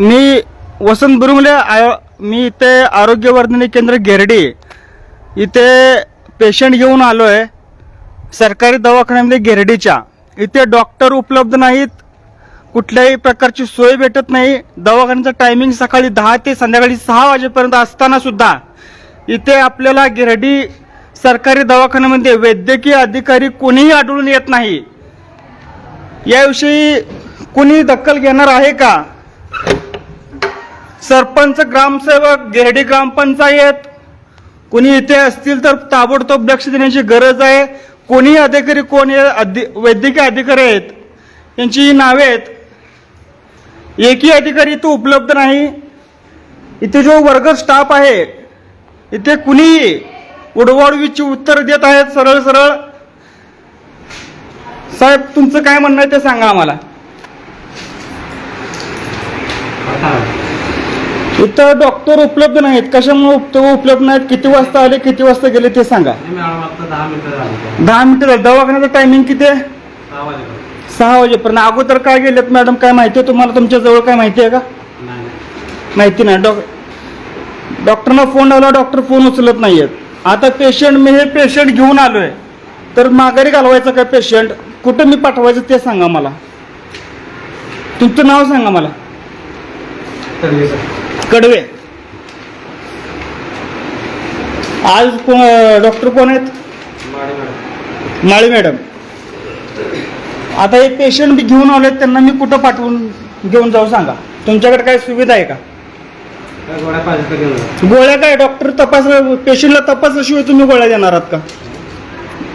मी वसंत बुरुंगले आयो मी इथे आरोग्यवर्धनी केंद्र गेरडी इथे पेशंट घेऊन आलो आहे सरकारी दवाखान्यामध्ये गेरडीच्या इथे डॉक्टर उपलब्ध नाहीत. कुठल्याही प्रकारची सोय भेटत नाही. दवाखान्याचं टायमिंग सकाळी दहा ते संध्याकाळी सहा वाजेपर्यंत असताना सुद्धा इथे आपल्याला गिरडी सरकारी दवाखान्यामध्ये वैद्यकीय अधिकारी कोणीही आढळून येत नाही. याविषयी कुणी दखल घेणार आहे का? सरपंच ग्रामसेवक गेहडी ग्रामपंचायत. कोणी इथे असतील तर ताबडतोब लक्ष देण्याची गरज आहे. कोणी अधिकारी कोण अधि वैद्यकीय अधिकारी आहेत यांची नावे आहेत. एकही अधिकारी इथं उपलब्ध नाही. इथे जो वर्ग स्टाफ आहे इथे कुणीही उडवाडवीची उत्तर देत आहेत सरळ सरळ साहेब तुमचं काय म्हणणं आहे ते सांगा आम्हाला. इथं डॉक्टर उपलब्ध नाहीत. कशामुळे उप- उपलब्ध नाहीत? किती वाजता आले किती वाजता गेले ते सांगा. मॅडम आता दहा मिनिटं झाली. दहा मिनिटं झाली. दवाखान्याचं टायमिंग किती आहे? सहा वाजेपर्यंत. सहा वाजेपर्यंत. अगोदर काय गेलेत मॅडम? काय माहिती आहे तुम्हाला? तुमच्या जवळ काय माहिती आहे का? नाही नाही. माहिती नाही. डॉ डॉक्टरना फोन लावला डॉक्टर फोन उचलत नाहीयेत. आता पेशंट मी हे पेशंट घेऊन आलोय. तर माघारी घालवायचं काय पेशंट कुठं मी पाठवायचं ते सांगा मला. तुमचं नाव सांगा मला. सर. कडवे. आज डॉक्टर कोण आहेत. माळी मॅडम. आता एक पेशंट मी घेऊन आले त्यांना मी कुठं पाठवून घेऊन जाऊ सांगा. तुमच्याकडे काय सुविधा आहे का? गोळ्या काय? डॉक्टर तपासलं पेशंटला तपासल्याशिवाय तुम्ही गोळ्या देणार आहात का?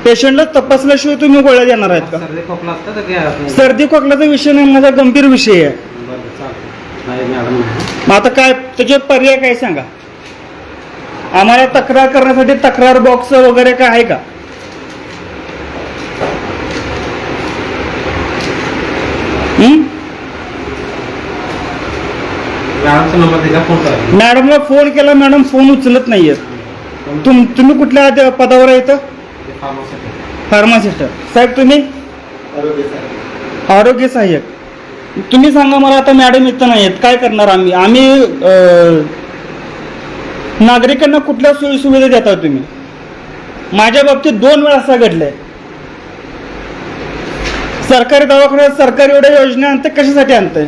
पेशंटला तपासल्याशिवाय तुम्ही गोळ्या देणार आहेत का? सर्दी खोकल्याचा विषय नाही माझा गंभीर विषय आहे. नाही मॅडम मग आता काय त्याचे पर्याय काय सांगा? आम्हाला तक्रार करण्यासाठी तक्रार बॉक्स वगैरे काय आहे का? मॅडमचा नंबर दिला फोन करा. मॅडमला फोन केला मॅडम फोन उचलत नाहीयेत तुम तुम्ही कुठल्या पदावर आहे इथं? ते फार्मसी फार्मासिस्ट साहेब तुम्ही? आरोग्य सहाय्यक. तुम्ही सांगा मला आता मॅडम इथं नाही आहेत काय करणार आम्ही? आम्ही नागरिकांना कुठल्या सोयी सुविधा देता तुम्ही? माझ्या बाबतीत दोन वेळा असं घडलंय. सरकारी दवाखान्यात सरकारी एवढ्या योजना आणते कशासाठी आणतंय?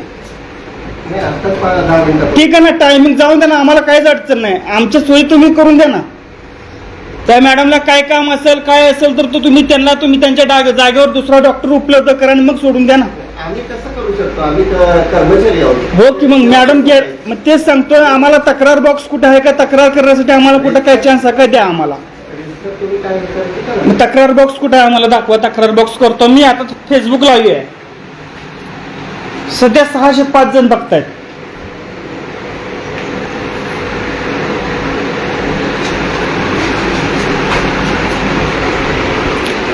ठीक आहे ना टायमिंग जाऊन द्या ना आम्हाला काहीच अडचण नाही. आमच्या सोयी तुम्ही करून द्या ना. त्या मॅडमला काय काम असेल काय असेल तर तो तुम्ही त्यांना तुम्ही त्यांच्या जागेवर दुसरा डॉक्टर उपलब्ध करा आणि मग सोडून द्या ना. आम्ही कसं करू शकतो? आम्ही तर कर्मचारी आहोत. हो की मग मॅडम मग तेच सांगतोय आम्हाला तक्रार बॉक्स कुठे आहे का? तक्रार करण्यासाठी आम्हाला कुठं काय चान्स आहे का? द्या आम्हाला. तुम्ही काय करा. मग तक्रार बॉक्स कुठे आहे? आम्हाला दाखवा तक्रार बॉक्स करतो. मी आता फेसबुक लावली आहे. सध्या सहाशे पाच जण बघतायत.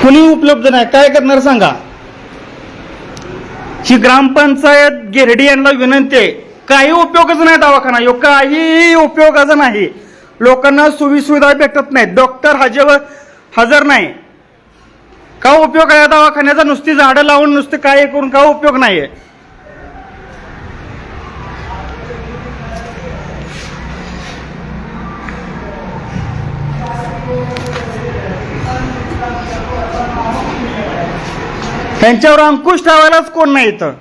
कुणी उपलब्ध नाही. काय करणार सांगा? ही ग्रामपंचायत गिरडी यांना विनंती आहे. काही उपयोगच नाही दवाखाना यो काही उपयोगाचा नाही. लोकांना सुविसुविधा भेटत नाहीत. डॉक्टर हजेवर हजर नाही. का उपयोग आहे दवाखान्याचा? नुसती झाडं लावून नुसतं काय करून का उपयोग नाही आहे त्यांच्यावर अंकुश ठेवायलाच कोण नाही इथं.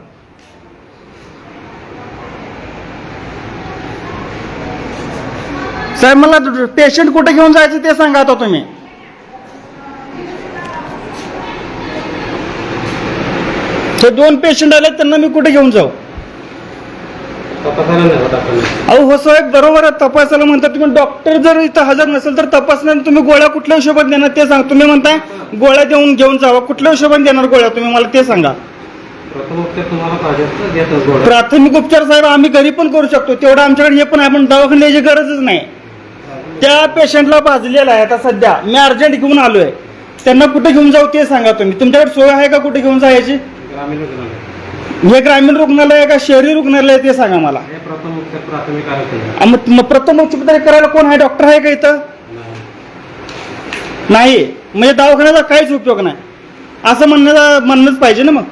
साहेब मला पेशंट कुठे घेऊन जायचं ते सांगा आता तुम्ही. ते दोन पेशंट आले त्यांना मी कुठे घेऊन जाऊ? तपासायला नाही होत आपण. अहो हो साहेब बरोबर आहे. तपासायला म्हणतात तुम्ही डॉक्टर जर इथं हजर नसेल तर तपासण्यात तुम्ही गोळ्या कुठल्या हिशोबात देणार ते सांगा. तुम्ही म्हणताय गोळ्या देऊन घेऊन जावा. कुठल्या हिशोबाने देणार गोळ्या तुम्ही? मला ते सांगा. प्रथम उपचार तुम्हाला पाहिजे तर देतच गोळ्या. प्राथमिक उपचार साहेब आम्ही घरी पण करू शकतो. तेवढं आमच्याकडे हे पण आहे पण दवाखान्यात यायची गरजच नाही. त्या पेशंटला भाजलेला आहे आता सध्या. मी अर्जंट घेऊन आलोय. त्यांना कुठे घेऊन जाऊ ते सांगा तुम्ही. तुमच्याकडे सोय आहे का कुठे घेऊन जायची? ग्रामीण रुग्णालय. हे ग्रामीण रुग्णालय आहे का शहरी रुग्णालय आहे ते सांगा मला. हे प्रथम उपचार प्राथमिक आरोग्य आ, मग मग प्रथम उपचार करायला कोण आहे? डॉक्टर आहे का इथं? नाही. नाही. म्हणजे दवाखान्याचा काहीच उपयोग नाही. असं म्हणण्याचा म्हणणंच पाहिजे ना मग.